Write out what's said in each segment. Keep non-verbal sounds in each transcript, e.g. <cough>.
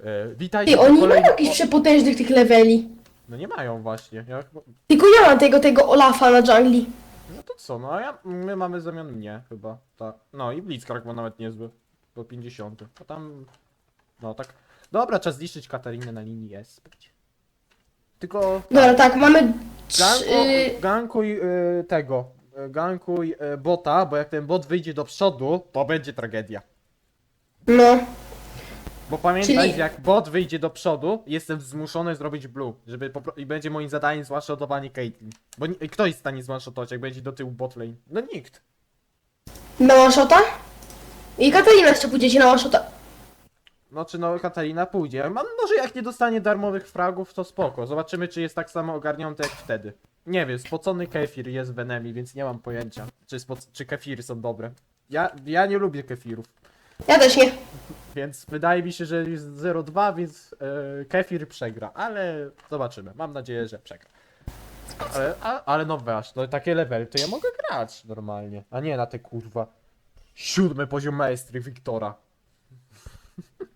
E, witajcie Ty, w oni mają kolejnym- jakichś przepotężnych tych leveli. No nie mają właśnie. Ja, chyba- Tylko ja mam tego, tego Olafa na jungli. no to co, no a ja, my mamy zamian mnie chyba. Tak. No i Blitzcrank ma nawet niezły. Do 50. A tam... No tak... Dobra, czas zniszczyć Katarinę na linii S. Tylko... Dobra, tak, mamy. Ganku, gankuj y, tego. y, Gankuj y, bota, bo jak ten bot wyjdzie do przodu, to będzie tragedia. No. Bo pamiętaj, Czyli- jak bot wyjdzie do przodu, jestem zmuszony zrobić blue, żeby popro- i będzie moim zadaniem zwanshotowanie Caitlyn. Bo ni- kto jest w stanie zwanshotować, jak będzie do tyłu bot lane? No nikt. Na one-shota? I Katarina jeszcze pójdziecie na one-shota. No czy no Katarina pójdzie. Mam może jak nie dostanie darmowych fragów, to spoko. Zobaczymy czy jest tak samo ogarnięty jak wtedy. Nie wiem, spocony kefir jest w enemy, więc nie mam pojęcia, czy, spoc- czy kefiry są dobre. Ja, ja nie lubię kefirów. Ja też nie. Więc wydaje mi się, że jest 0-2, więc e, Kefir przegra, ale zobaczymy. Mam nadzieję, że przegra. Ale, a, ale no weź, no takie levely to ja mogę grać normalnie, a nie na te kurwa siódmy poziom maestry Wiktora. <laughs>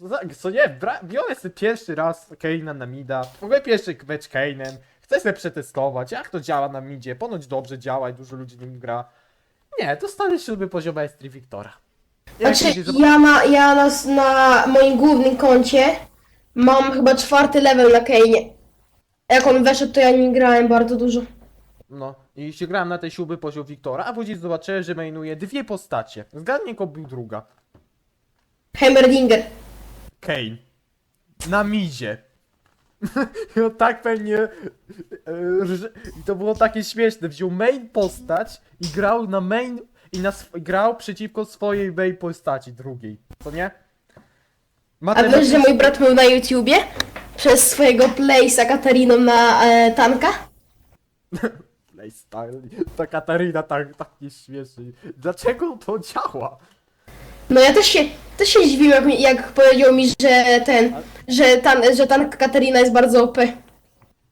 No tak, Co nie, biorę sobie pierwszy raz Keina na mida, w ogóle pierwszy mecz Keinem, chcę sobie przetestować, jak to działa na midzie, ponoć dobrze działa i dużo ludzi nim gra. Nie, dostanę siódmy poziom maestry Wiktora. Jak Znaczy, zob- ja na, ja na, na moim głównym koncie mam chyba czwarty level na Kane'ie. Jak on weszedł, to ja nim grałem bardzo dużo. No, i się grałem na tej siódmy poziom Wiktora, a później zobaczyłem, że mainuje dwie postacie. Zgadnij, jaką był druga. Heimerdinger. Kane. Na midzie. I <laughs> on tak pewnie... e, rż- I to było takie śmieszne. Wziął main postać i grał na main... I na sw- grał przeciwko swojej main postaci drugiej. Co nie? A wiesz, że mój brat był na YouTubie? Przez swojego playsa Katariną na e, tanka? <laughs> Playstyle. Ta Katarina tak, tak nie śmieszy. Dlaczego to działa? No ja też się, też się zdziwiłem, jak, mi- jak powiedział mi, że ten, że, tan, że tank Katarina jest bardzo OP.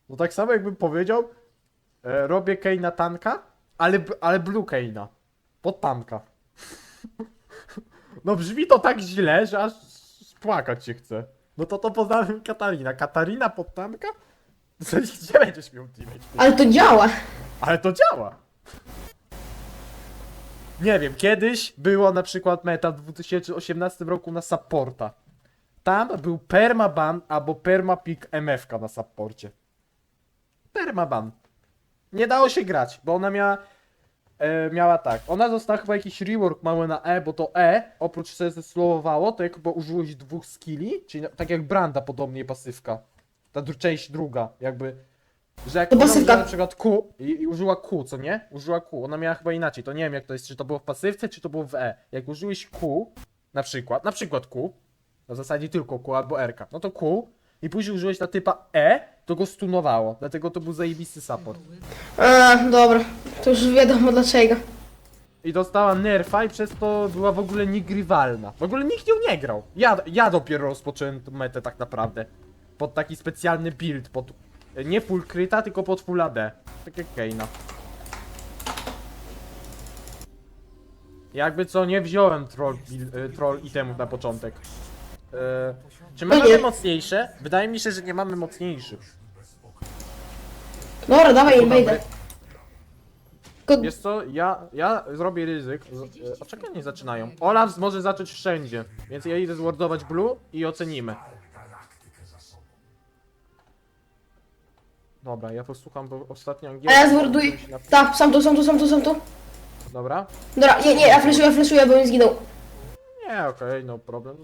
No tak samo jakbym powiedział, e, robię Kane'a tanka, ale, b- ale blue Kane'a. Pod tanka. No brzmi to tak źle, że aż płakać się chce. No to to poznałem Katarina. Katarina pod tanka? To Gdzie będziesz miał teammate? Ale to działa. Ale to działa. Nie wiem, kiedyś było na przykład meta w 2018 roku na supporta. Tam był permaban albo permapick MFK na supporcie. Permaban. Nie dało się grać, bo ona miała e, miała tak. Ona dostała chyba jakiś rework mały na E, bo to E, oprócz że zeslowowało, to jakby użyłeś dwóch skilli, czyli na- tak jak Branda podobnie pasywka. Ta dru- część druga, jakby. Że jak To ona pasywka. użyła na przykład Q i, i użyła Q, co nie? Użyła Q, ona miała chyba inaczej, to nie wiem jak to jest, czy to było w pasywce, czy to było w E. Jak użyłeś Q, na przykład, na przykład Q, na zasadzie tylko Q albo R, no to Q, i później użyłeś na typa E, to go stunowało, dlatego to był zajebisty support. A, dobra. To już wiadomo dlaczego. I dostała nerfa i przez to była w ogóle niegrywalna. W ogóle nikt nią nie grał. Ja, ja dopiero rozpocząłem tę metę tak naprawdę. Pod taki specjalny build, pod... Nie full kryta, tylko pod full AD. Tak jak Keina. Jakby co, nie wziąłem troll, bil- e, troll itemów na początek. E, czy my No nie. mamy mocniejsze? Wydaje mi się, że nie mamy mocniejszych. Dobra, dawaj, wejdę. Tylko, Wiesz co, ja, ja zrobię ryzyk. Z, e, a czekaj, nie zaczynają. Olaf może zacząć wszędzie, więc ja idę zwardować blue i ocenimy. Dobra, ja posłucham, bo ostatnio a angielski... ja zworduję. Tak, sam tu, sam tu, sam tu, sam tu. Dobra? Dobra, nie, nie, ja flashuję, flashuję, bo mi zginął. Nie, okej, no problem.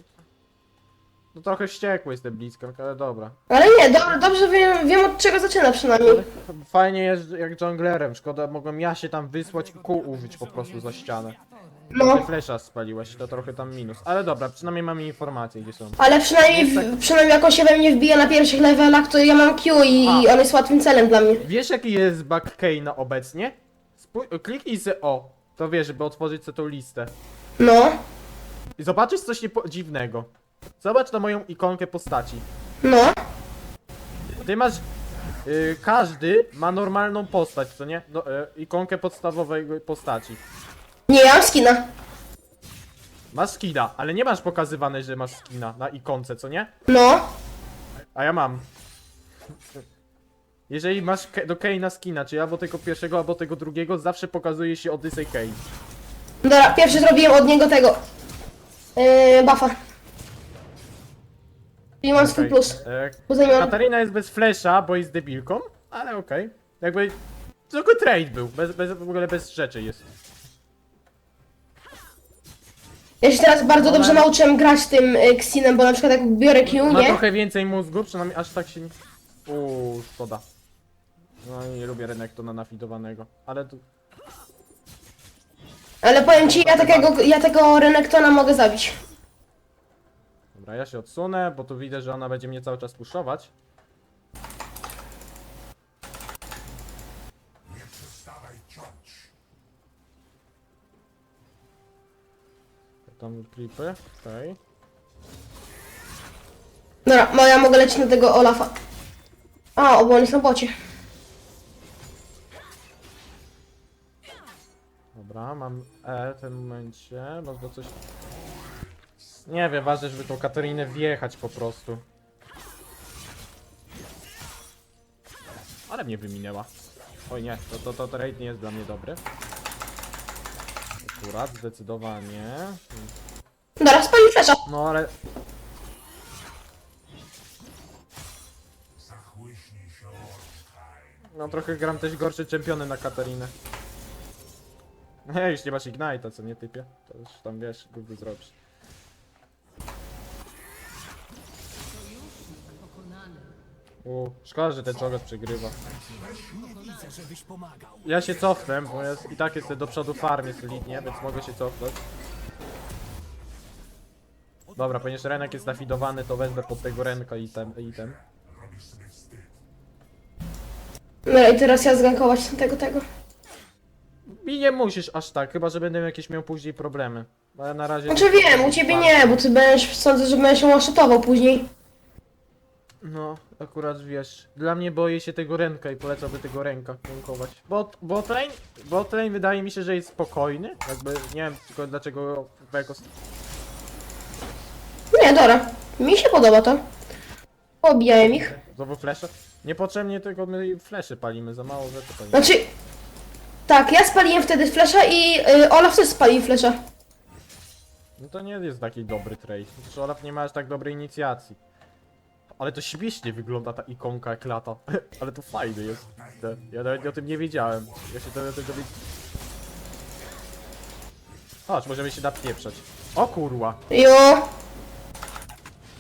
No trochę wściekły jest ten Blitzcrank, ale dobra. Ale nie, dobra, dobrze wiem, wiem od czego zaczyna przynajmniej. Fajnie jest jak junglerem, szkoda, mogłem ja się tam wysłać i kół użyć po prostu za ścianę. No. Ty flesza spaliłeś, to trochę tam minus. Ale dobra, przynajmniej mamy informacje, gdzie są. Ale przynajmniej, w, przynajmniej jak on się we mnie wbija na pierwszych levelach, to ja mam Q i, i on jest łatwym celem dla mnie. Wiesz jaki jest bug Kane'a obecnie? Spój- kliknij se O, to wiesz, żeby otworzyć sobie tą listę. No, I zobaczysz coś niepo- dziwnego. Zobacz na moją ikonkę postaci. no. Ty masz... y, każdy ma normalną postać, co nie? No, y, ikonkę podstawowej postaci. Nie, ja mam skina. Masz skina, ale nie masz pokazywane, że masz skina na ikonce, co nie? No. A ja mam. Jeżeli masz Ke- do Kane'a skina, czyli albo tego pierwszego, albo tego drugiego, zawsze pokazuje się Odyssey Kane. Dobra, pierwszy zrobiłem od niego tego. Yy, buffa. Czyli mam swój Okej. plus. E, Katarina jest bez flasha, bo jest debilką, ale okej. Jakby... Tylko trade był, bez, bez, w ogóle bez rzeczy jest. Ja się teraz bardzo dobrze nauczyłem grać tym y, Xinem, bo na przykład jak biorę Q, Ma nie? trochę więcej mózgu, przynajmniej aż tak się nie... Uuu, szkoda. No nie lubię Renektona nafidowanego, ale tu... Ale powiem ci, ja takiego, ja tego Renektona mogę zabić. Dobra, ja się odsunę, bo tu widzę, że ona będzie mnie cały czas puszować. Tam creepy, okej. Dobra, no ja mogę lecieć na tego Olafa. A, o, bo on jest na bocie. Dobra, mam E w tym momencie, można coś... Nie wiem, ważne, żeby tą Katarinę wjechać po prostu. Ale mnie wyminęła. Oj nie, to, to, to, to raid nie jest dla mnie dobry. Akurat, zdecydowanie. Dobra, spali flesza. No ale... No trochę gram też gorsze czempiony na Katarinę. Hej, <laughs> już nie masz Ignite'a, co nie typie? To już tam wiesz, Google zrobisz. U, szkoda, że ten czołg przegrywa. Ja się cofnę, bo ja i tak jestem do przodu farmie solidnie, więc mogę się cofnąć. Dobra, ponieważ Renek jest nafidowany, to wezmę pod tego Renka item. item. Dobra, i teraz ja zgankować tego, tego. I nie musisz aż tak, chyba że będę jakieś miał później problemy. Bo ja na razie... Znaczy wiem, u ciebie nie, bo ty będziesz, sądzę, że będziesz ją oszutował później. No, akurat wiesz, dla mnie boję się tego Renka i polecałby tego Renka rękować. Bot, botlane, botlane wydaje mi się, że jest spokojny, jakby, nie wiem tylko dlaczego Vekos... Nie, dobra. Mi się podoba to. Pobijałem ich. Znowu flesze? Niepotrzebnie tylko my flesze palimy, za mało rzeczy palimy. Znaczy... Tak, ja spaliłem wtedy flesza i y, Olaf też spalił flesza. No to nie jest taki dobry trade. Przecież Olaf nie ma aż tak dobrej inicjacji. Ale to śmiesznie wygląda ta ikonka jak lata. <laughs> Ale to fajny jest. Te- Ja nawet o tym nie wiedziałem. Ja się dowiedziałem. Chodź, możemy się napieprzać. O kurwa. Jo.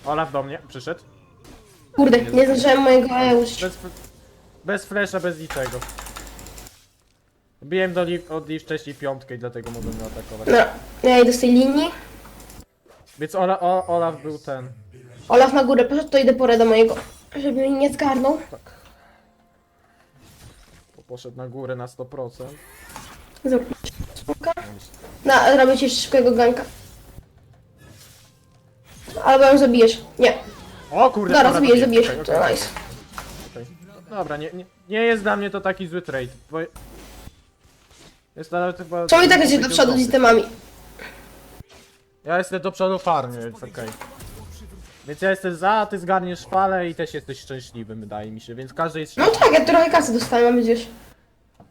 Olaf do mnie, przyszedł. Kurde, nie zdążyłem mojego E użyć. Bez, bez flasha, bez niczego. Biłem do od Liv wcześniej piątkę i dlatego mogłem go atakować. Dobra, ja idę z tej linii. Więc Ola, o, Olaf był ten. Olaf na górę poszedł, to idę po do mojego. Żeby mnie nie zgarnął. bo Poszedł na górę na 100%. Zrób smoka. Na, robię ci szybkiego ganka. Albo ją zabijesz. Nie. O kurde, Dobra, zabijesz, zabijesz. Okej, To okej. nice. Okej. Dobra, nie, nie, nie jest dla mnie to taki zły trade, bo... Jest nawet chyba... Czemu i tak jest do przodu z itemami? Ja jestem do przodu farmie, więc okej. Więc ja jestem za, a ty zgarniesz falę i też jesteś szczęśliwy, wydaje mi się, więc każdy jest No szczęśliwy. tak, ja trochę kasy dostałem, gdzieś.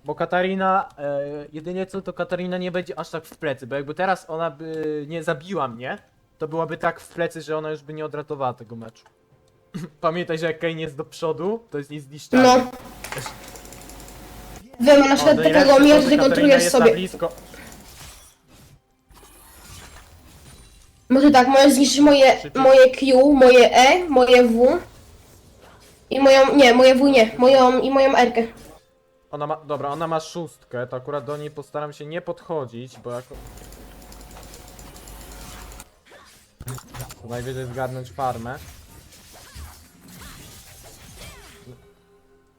Bo Katarina, e, jedynie co, to Katarina nie będzie aż tak w plecy, bo jakby teraz ona by nie zabiła mnie, to byłaby tak w plecy, że ona już by nie odratowała tego meczu. <clears throat> Pamiętaj, że jak Kane jest do przodu, to jest niezniszczalny. No. Wiem, na przykład no takiego kontrolujesz jest na sobie. blisko. Może tak, możesz zniszczyć moje, moje Q, moje E, moje W. I moją, nie, moje W nie, moją i moją R. -kę. Ona ma, dobra, ona ma szóstkę, to akurat do niej postaram się nie podchodzić, bo jako... To najwyżej zgarnąć farmę.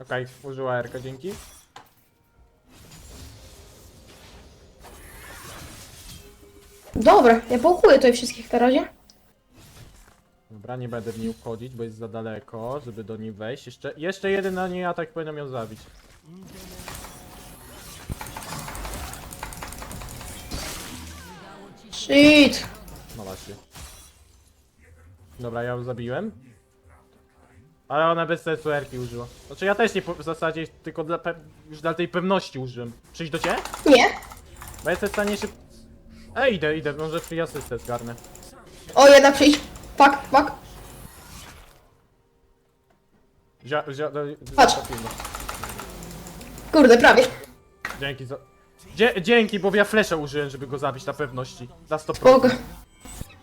Okej, użyła Erka, dzięki. Dobra, ja połkuję tutaj wszystkich na razie. Dobra, nie będę w niej wchodzić, bo jest za daleko, żeby do niej wejść. Jeszcze, jeszcze jeden na niej atak powinien ją zabić. Shit. No właśnie. Dobra, ja ją zabiłem. Ale ona bez sensu erki użyła. Znaczy ja też nie po, w zasadzie tylko dla pe- już dla tej pewności użyłem. Przyjść do ciebie? Nie. Bo jestem w stanie się... Ej, idę, idę, może free asystę zgarnę. O, jedna przyjść. Fuck, fuck. Zia, zia, do, Patrz. zapilno. Kurde, prawie. Dzięki za... Dzie, dzięki, bo ja fleszę użyłem, żeby go zabić na pewności. Za 100%. Spoko.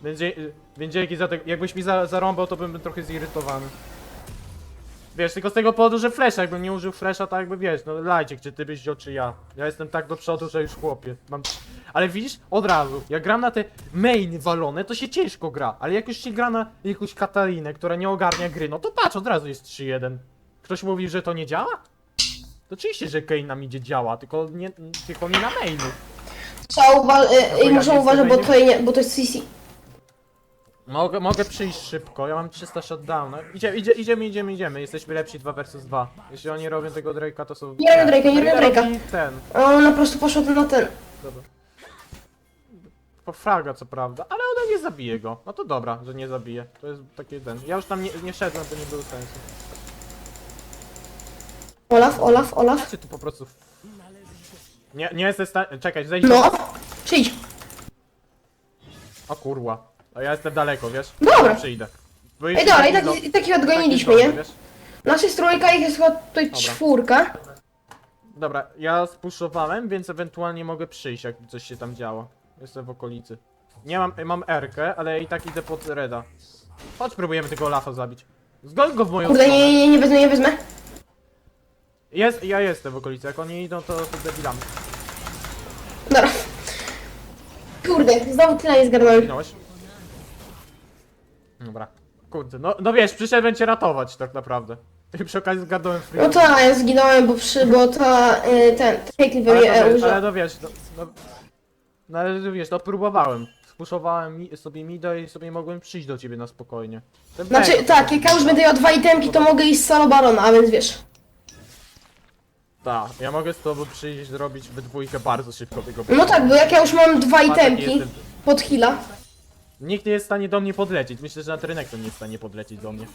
Więc, dzie, więc dzięki za to. Jakbyś mi za, zarąbał, to bym trochę zirytowany. Wiesz, tylko z tego powodu, że flash, jakbym nie użył flasha, to jakby wiesz, no lajciek, czy ty byś wziął, czy ja. Ja jestem tak do przodu, że już chłopie. Mam... Ale widzisz, od razu, jak gram na te main walone, to się ciężko gra. Ale jak już się gra na jakąś Katarinę, która nie ogarnia gry, no to patrz, od razu jest 3-1. Ktoś mówi, że to nie działa? To oczywiście, że Kane nam idzie działa, tylko nie, tylko nie na mainu. Trzeba uważać, Albo i muszę uważać, bo tutaj nie, bo to jest CC. Mogę, mogę przyjść szybko, ja mam 300 shutdowna. Idzie, idzie, idziemy, idziemy, idziemy. Jesteśmy lepsi 2 versus 2. Jeśli oni robią tego Drake'a, to są... Nie robią Drake'a, nie robią Drake'a ten, A ona po prostu poszła na ten. dobra. Po fraga co prawda, ale ona nie zabije go. No to dobra, że nie zabije. To jest taki ten. Ja już tam nie, nie szedłem, to nie było sensu. Olaf, Olaf, Olaf. Czy tu po prostu... Nie, nie jestem w stanie... Czekaj, zejdź No. Przyjdź. O kurwa. A ja jestem daleko, wiesz? Dobra. Przyjdę. Bo Ej, jeśli dobra, i tak, no, i tak ich odgoniliśmy, nie? wiesz? Nasza jest trójka, ich jest chyba tutaj czwórka. Dobra, ja spuszowałem, więc ewentualnie mogę przyjść, jak coś się tam działo. Jestem w okolicy. Nie mam, mam R-kę, ale i tak idę pod Reda. Chodź, próbujemy tego Olafa zabić. Zgoń go w moją Kurde, stronę. nie, nie, nie wezmę, nie wezmę. Jest, ja jestem w okolicy, jak oni idą, to to debilami. Dobra. Kurde, znowu tyle nie zgarnąłem. Minąłeś? Dobra. Kurde, no, no wiesz, przyszedłem cię ratować tak naprawdę. I przy okazji zgadłem free. No to ja zginąłem, bo przy, bo ta, y, ten, we ale, to, e, wiesz, ale no wiesz, no, no, no ale wiesz, no próbowałem. Spuszowałem mi, sobie mida i sobie mogłem przyjść do ciebie na spokojnie. Ten Znaczy, mega, tak, jak ja już będę miał dwa itemki, to mogę iść solo barona, a więc wiesz. Tak, ja mogę z tobą przyjść zrobić we dwójkę bardzo szybko tego No tak, bo jak ja już mam dwa Patrz, jaki itemki jestem- pod heala. Nikt nie jest w stanie do mnie podlecieć. Myślę, że na trenek to nie jest w stanie podlecieć do mnie.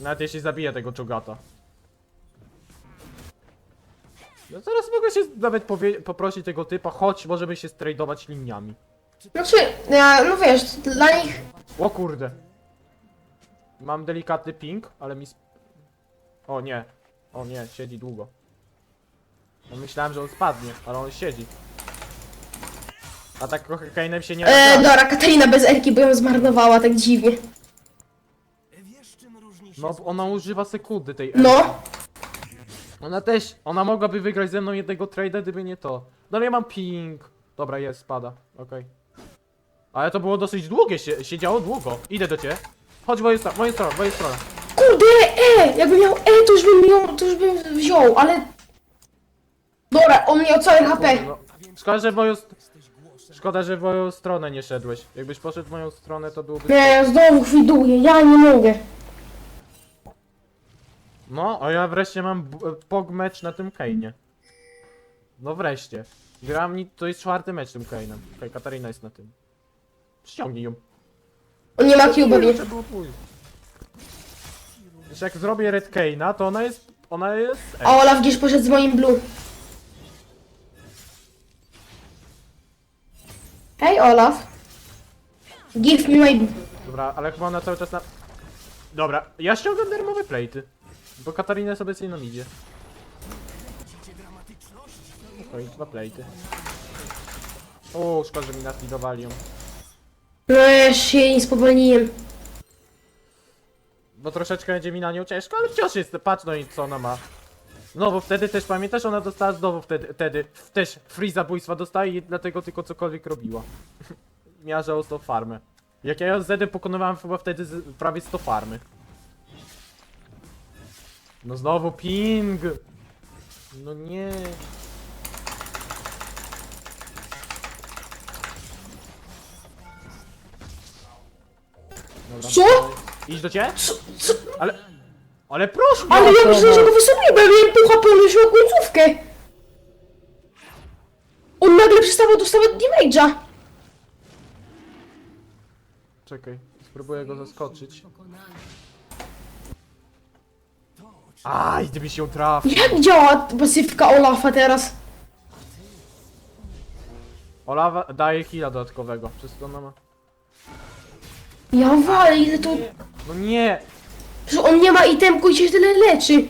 Nawet jeśli zabiję tego czogata. No zaraz mogę się nawet poprosić tego typa, chodź, możemy się stradować liniami. Znaczy, ja, no wiesz, dla nich... O kurde. Mam delikatny ping, ale mi... O nie. O nie, siedzi długo. No, myślałem, że on spadnie, ale on siedzi. A tak Kainem się nie E, dobra, Katarina bez Erki, bo ją zmarnowała tak dziwnie. No, ona używa sekundy tej No, Ona też, ona mogłaby wygrać ze mną jednego trade'a, gdyby nie to. No ale ja mam ping. Dobra, jest, spada, okej. Ale to było dosyć długie, się, siedziało długo. Idę do ciebie. Chodź w moją stronę, w moją stronę, w moją stronę. kurde, E! Jakbym miał E, to już bym ją, to już bym wziął, ale... Dobra, on miał całe HP. No, w moją... st- Szkoda, że w moją stronę nie szedłeś. Jakbyś poszedł w moją stronę, to byłoby... Nie, znowu chwiduję, ja nie mogę. No, a ja wreszcie mam b- pog mecz na tym Kane'ie. No wreszcie. Gram ni... to jest czwarty mecz tym Kane'em. Okej, Katarina jest na tym. Przyciągnij ją. On nie ma Q. Trzeba było pójść. Wiesz, jak zrobię Red Kane'a, to ona jest... Ona jest... A Olaf gdzieś poszedł z moim blue. Hej Olaf. Give me my... Dobra, ale chyba ona cały czas na... Dobra, ja ściągam darmowe plejty. Bo Katarina sobie z nam idzie. Okej, dwa plejty. O, szkoda, że mi naslidowali ją. No ja się jej spowolniłem. Bo troszeczkę będzie mi na nią ciężko, ale wciąż jest, patrz no i co ona ma. No bo wtedy też pamiętasz, ona dostała znowu wtedy, wtedy też free zabójstwa dostaje i dlatego tylko cokolwiek robiła. <laughs> Miała żałosną farmę. Jak ja ją z Zedem pokonywałem chyba wtedy z, prawie 100 farmy. No znowu ping! No nie. Dobra, Co? Idź do ciebie? Co? Co? Ale... Ale proszę! Ale ja myślę, że go wysobiłem, bo ja miałem pół HP, on już miał końcówkę. On nagle przestawał dostawać damage'a. Czekaj, spróbuję go zaskoczyć. Aj, gdyby się trafił. Jak działa pasywka Olafa teraz? Olawa daje heala dodatkowego, przez to ona ma... Ja walę, ile to... No nie! Że on nie ma itemku i się tyle leczy.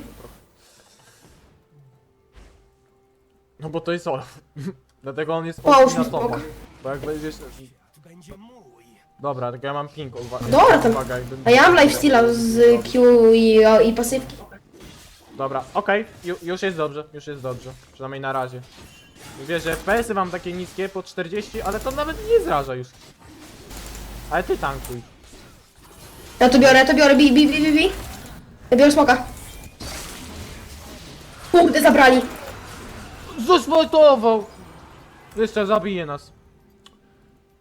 No bo to jest Olaf. <laughs> Dlatego on jest Połóż na tobą. Bo jak będziesz... Dobra, tak ja mam ping, uwaga. Dobra, tam- uwaga jakbym- A ja mam lifesteala z Q i, i pasywki. Dobra, okej, ju, już jest dobrze, już jest dobrze. Przynajmniej na razie. Wiesz, że FPS-y mam takie niskie, po 40, ale to nawet nie zraża już. Ale ty tankuj. Ja to biorę, ja to biorę, bi, bi, bi, bi, bi. Ja biorę smoka. Kurde, zabrali. Zesmoltował! Jeszcze zabije nas.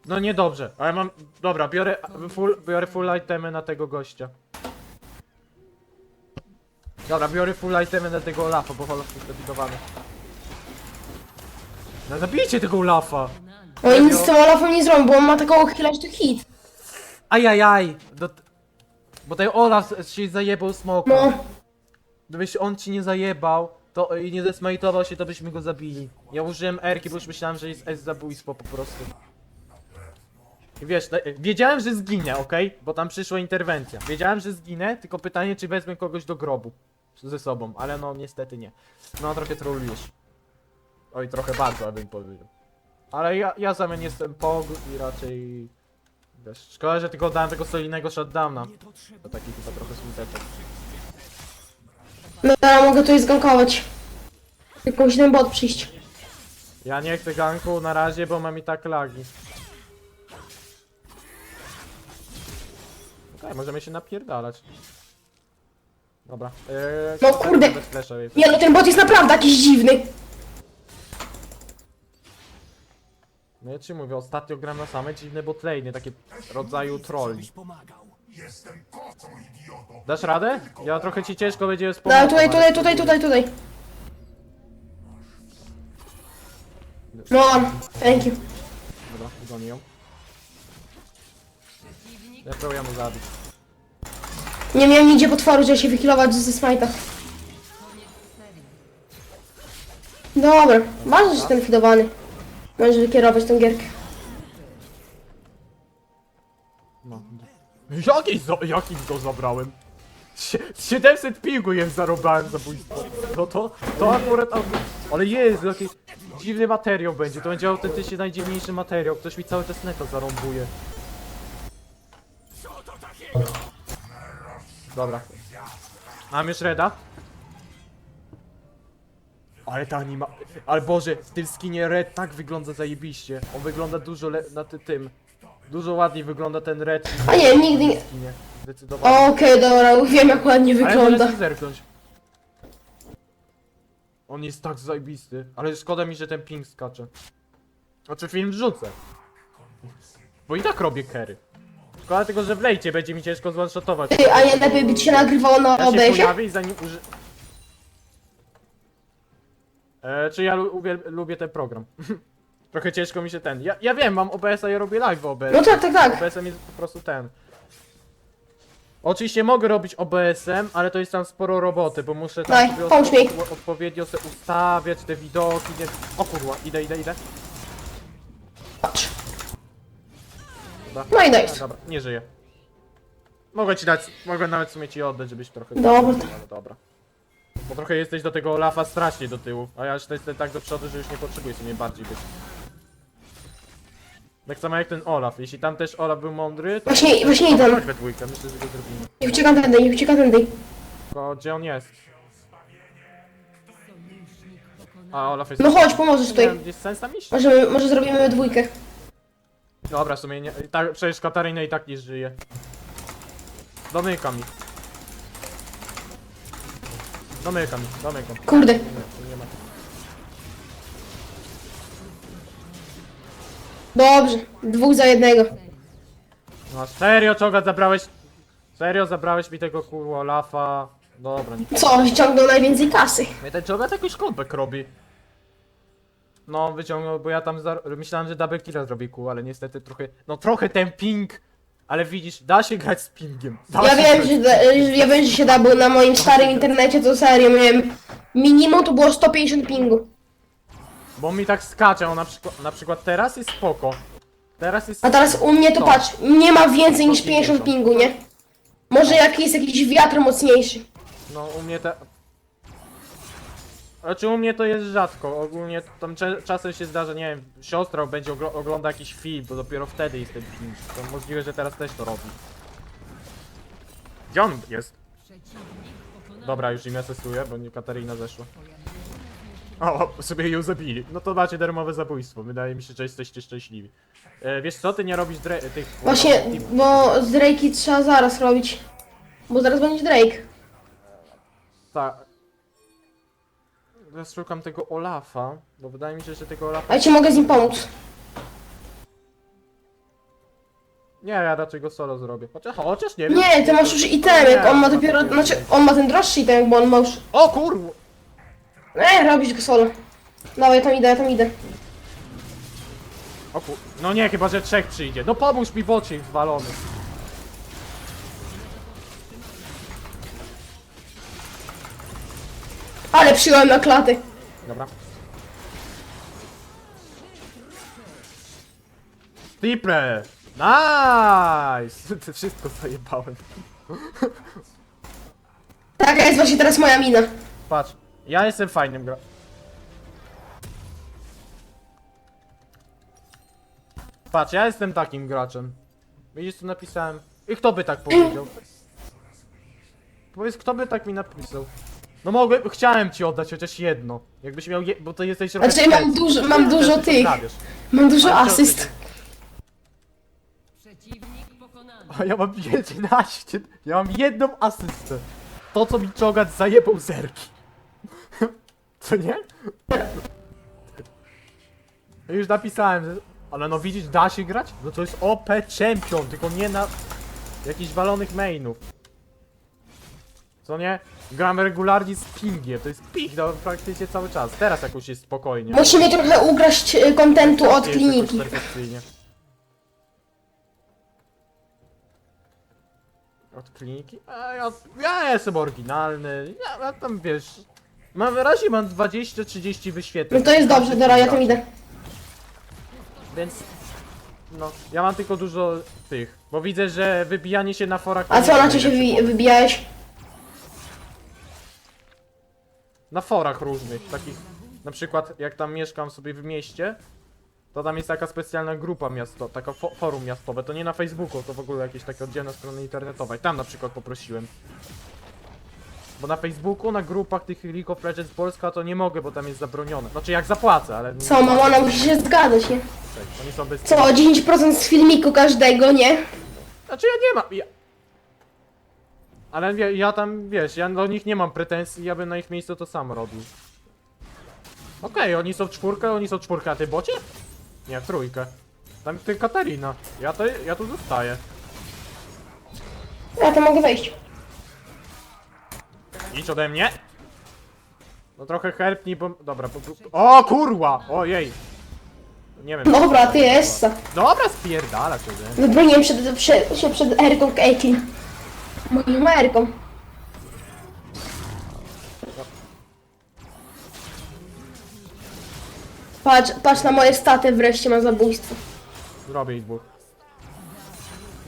No niedobrze, ale mam... Dobra, biorę full, biorę full itemy na tego gościa. Dobra, biorę full itemy na tego Olafa, bo Olaf jest zdebilowany. No zabijcie tego Olafa! No i nic z tym Olafem nie zrobią, bo on ma taką chwilę, że to hit. Ajajaj! Bo ten Olaf się zajebał smoka. No. Gdybyś on ci nie zajebał to i nie zesmajtował się, to byśmy go zabili. Ja użyłem Erki, bo już myślałem, że jest S zabójstwo po prostu. I wiesz, no, wiedziałem, że zginę, okej? Bo tam przyszła interwencja. Wiedziałem, że zginę, tylko pytanie, czy wezmę kogoś do grobu ze sobą, ale no niestety nie. No trochę trolujesz. Oj, trochę bardzo, abym powiedział. Ale ja, ja zamiast jestem POG i raczej... Wiesz, szkoda, że tylko dałem tego solidnego shutdowna. To taki chyba trochę smuteczek. No ja mogę tutaj zgankować. Tylko musi ten bot przyjść. Ja nie chcę ganku na razie, bo mam i tak lagi. Okej, możemy się napierdalać. Dobra. Eee, No kurde. Bez flasha jest. Nie no, ten bot jest naprawdę jakiś dziwny. No ja ci mówię, ostatnio gram na same dziwne botlane, takie rodzaju trolli. Dasz radę? Ja trochę ci ciężko będzie z No tutaj, tutaj, tutaj, tutaj, tutaj. No, thank you. Dobra, gonię ją. Ja próbuję mu zabić. Nie miałem nigdzie potworu, żeby się wykilować ze smajta. Dobra, że jestem fidowany. Możesz wykierować tą gierkę. No. Jaki, jaki zabrałem? Sie- 700 pingu jem zarobałem zabójstwo. No to, to akurat... Ale jest, jaki dziwny materiał będzie. To będzie autentycznie najdziwniejszy materiał. Ktoś mi cały czas neta zarąbuje. Dobra. Mam już reda. Ale ta anima... Ale Boże, w tym skinie red tak wygląda zajebiście. On wygląda dużo le... na ty tym. Dużo ładniej wygląda ten red A nie, nigdy nie... skinie. Zdecydowanie. Okej, dobra, wiem jak ładnie Ale wygląda. możesz zerknąć. On jest tak zajebisty, ale szkoda mi, że ten ping skacze. Znaczy film wrzucę. Bo i tak robię kery. Szkoda tylko, że w lejcie będzie mi ciężko zwanshotować. Ty, a nie lepiej by ci się nagrywało na Ja się OBS-ie? pojawię i zanim uży... E, czy ja lu uwiel- lubię ten program. <laughs> Trochę ciężko mi się ten... Ja, ja wiem, mam OBS-a i robię live w OBS. No tak, tak, tak. OBS-em jest po prostu ten. Oczywiście mogę robić OBS-em, ale to jest tam sporo roboty, bo muszę tam Daj, sobie pomóż mi. odpo- odpowiednio sobie ustawiać te widoki, nie... O kurwa, idę, idę, idę. Patrz. Dobra. No i A, nice. dobra, nie żyję. Mogę ci dać, mogę nawet w sumie ci oddać, żebyś trochę... Dobra. Ale dobra. Bo trochę jesteś do tego Olafa strasznie do tyłu, a ja już jestem tak do przodu, że już nie potrzebuję sobie bardziej być. Tak samo jak ten Olaf, jeśli tam też Olaf był mądry, to... Właśnie, właśnie idę. Chodź we dwójkę, myślę, że go zrobimy. Niech ucieka tędy, niech ucieka tędy. Tylko gdzie on jest? A Olaf jest... No chodź, pomożesz Nie tutaj. wiem, Jest sens tam iść? Może, może zrobimy dwójkę. Dobra, w sumie nie... Tak, przecież Katarina i tak nie żyje. Domykam ich. Domykam domykam. Kurde. Nie, nie, nie ma. Dobrze, dwóch za jednego. No serio, czoga zabrałeś... Serio, zabrałeś mi tego kurwa Olafa. Dobra, nie. Co, ściągnął najwięcej kasy. Mnie ten czoga jakiś comeback robi. No, wyciągnął, bo ja tam za... myślałem, że double killa zrobi kół, ale niestety trochę... No trochę ten ping Ale widzisz, da się grać z pingiem. Da Ja się wiem, grać że da, ja wiem, że się da, bo na moim starym internecie to serio miałem minimum to było 150 pingu. Bo mi tak skacze, na przykład, na przykład teraz jest spoko. Teraz jest... A teraz u mnie to No. patrz, nie ma więcej niż 150. 50 pingu, nie? Może jak jest jakiś wiatr mocniejszy. No u mnie te... Znaczy u mnie to jest rzadko, ogólnie tam czasem się zdarza, nie wiem, siostra będzie ogl ogląda jakiś film, to dopiero wtedy jest ten ping. To możliwe, że teraz też to robi. Gdzie on jest? Dobra, już im asesuję, bo nie Katarina zeszła. O, sobie ją zabili. No to macie darmowe zabójstwo. Wydaje mi się, że jesteście szczęśliwi. E, wiesz co, ty nie robisz dre- tych... Właśnie, bo z Drake'i trzeba zaraz robić. Bo zaraz będzie Drake. Tak. Teraz szukam tego Olafa, bo wydaje mi się, że tego Olafa... A ja ci mogę z nim pomóc. Nie, ja raczej go solo zrobię. Chociaż, chociaż nie wiem. Nie, ty masz już itemek, on ma dopiero, znaczy on ma ten droższy itemek, bo on ma już... O kurwa! E, robić go solo. Dawaj, ja tam idę, ja tam idę. O kur... No nie, chyba, że trzech przyjdzie. No pomóż mi bocie zwalony. Ale przyjąłem na klatę. Dobra. Triple! Nice! <laughs> Wszystko zajebałem. Taka jest właśnie teraz moja mina. Patrz, ja jestem fajnym gra... Patrz, ja jestem takim graczem. Widzisz co napisałem? I kto by tak powiedział? Powiedz, kto by tak mi napisał? No mogłem, chciałem ci oddać chociaż jedno. Jakbyś miał je, bo to jesteś trochę Znaczy mam dużo, mam dużo tych. Mam dużo Ale co ty- asyst. Przeciwnik pokonany. A ja mam 11, ja mam jedną asystę. To co mi czogat zajebał zerki. <laughs> Co nie? Ja Już napisałem, że... Ale no widzisz, da się grać? No to jest OP Champion, tylko nie na jakichś walonych mainów. Co nie? Gramy regularnie z pingiem, to jest ping no, praktycznie cały czas. Teraz jakoś jest spokojnie. Musimy trochę ugrać e, kontentu od Jest jakoś kliniki. perfekcyjnie. Od kliniki? A ja, ja jestem oryginalny. Ja, ja tam wiesz. Mam razie mam 20-30 wyświetleń. No to jest dobrze, dobra, ja tam idę. Więc. No, ja mam tylko dużo tych. Bo widzę, że wybijanie się na forach. A co, na czym się wy, wybijałeś? Na forach różnych, takich. Na przykład jak tam mieszkam sobie w mieście, to tam jest taka specjalna grupa miasto, taka fo forum miastowe, to nie na Facebooku, to w ogóle jakieś takie oddzielne strony internetowe. I tam na przykład poprosiłem. Bo na Facebooku, na grupach tych League of Legends Polska to nie mogę, bo tam jest zabronione. Znaczy jak zapłacę, ale... nie Co, mamona musi się zgadzać, nie? Oni są bez... Co, 10% z filmiku każdego, nie? Znaczy ja nie mam... Ja... Ale wie, ja tam, wiesz, ja do nich nie mam pretensji, ja bym na ich miejscu to sam robił. Okej, oni są w czwórkę, oni są w czwórkę, a ty bocie? Nie, w trójkę. Tam ty Katarina. Ja to, ja tu zostaję. Ja to mogę wejść. Idź ode mnie. No trochę herpnij, bo... Dobra, bo... O kurwa! Ojej! Nie wiem. Dobra, ty jest. Dobra, spierdala cię. Wybroniłem przed, przed, się przed Eryką Caitlyn. Moją Eryką. Patrz, patrz na moje staty, wreszcie ma zabójstwo. Zrobię ich dwóch.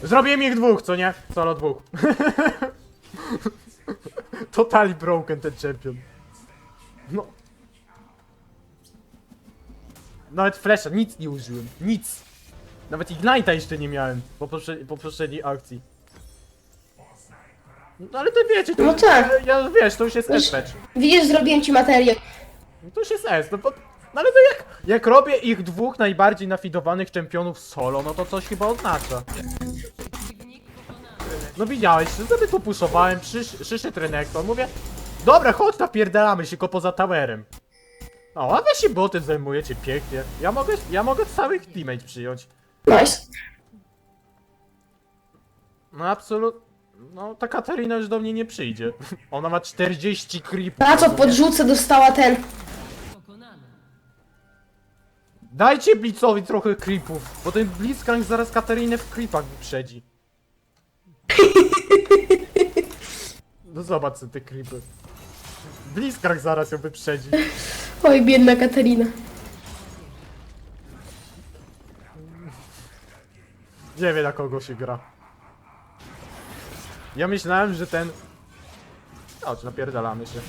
Zrobiłem ich dwóch, co nie? Solo dwóch. <laughs> Totally broken ten champion. No. Nawet flasha, nic nie użyłem. Nic. Nawet Ignite'a jeszcze nie miałem po poprzedniej akcji. No ale to wiecie, to No już, tak. ja, wiesz, to już jest Wiesz- S-patch. Widzisz, zrobiłem ci materiał. No to już jest S, no bo... No ale to jak, jak robię ich dwóch najbardziej nafidowanych czempionów solo, no to coś chyba oznacza. No widziałeś, sobie tu puszowałem, przysz, przyszedł Renekton, mówię Dobra, chodź napierdalamy się tylko poza towerem. No, a wy się botem zajmujecie pięknie. Ja mogę, ja mogę całych teammate przyjąć. Nice. No absolutnie. No ta Katarina już do mnie nie przyjdzie. <laughs> Ona ma 40 creepów. Na co rozumiesz? podrzucę dostała ten. Dajcie Blitzowi trochę creepów, bo ten Blitzcrank zaraz Katarinę w creepach wyprzedzi. <laughs> No zobacz te creepy. Bliskrak zaraz ją wyprzedzi. Oj, biedna Katarina. Nie wie na kogo się gra. Ja myślałem, że ten... Chodź, napierdalamy się.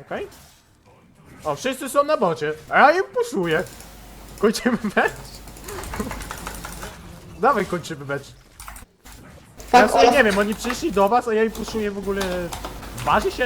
Okej? O, wszyscy są na bocie, a ja im puszuję. Kończymy mecz? Dawaj kończymy mecz. Ja Fuck, sobie nie wiem, oni przyszli do was, a ja im puszuję w ogóle... W bazie się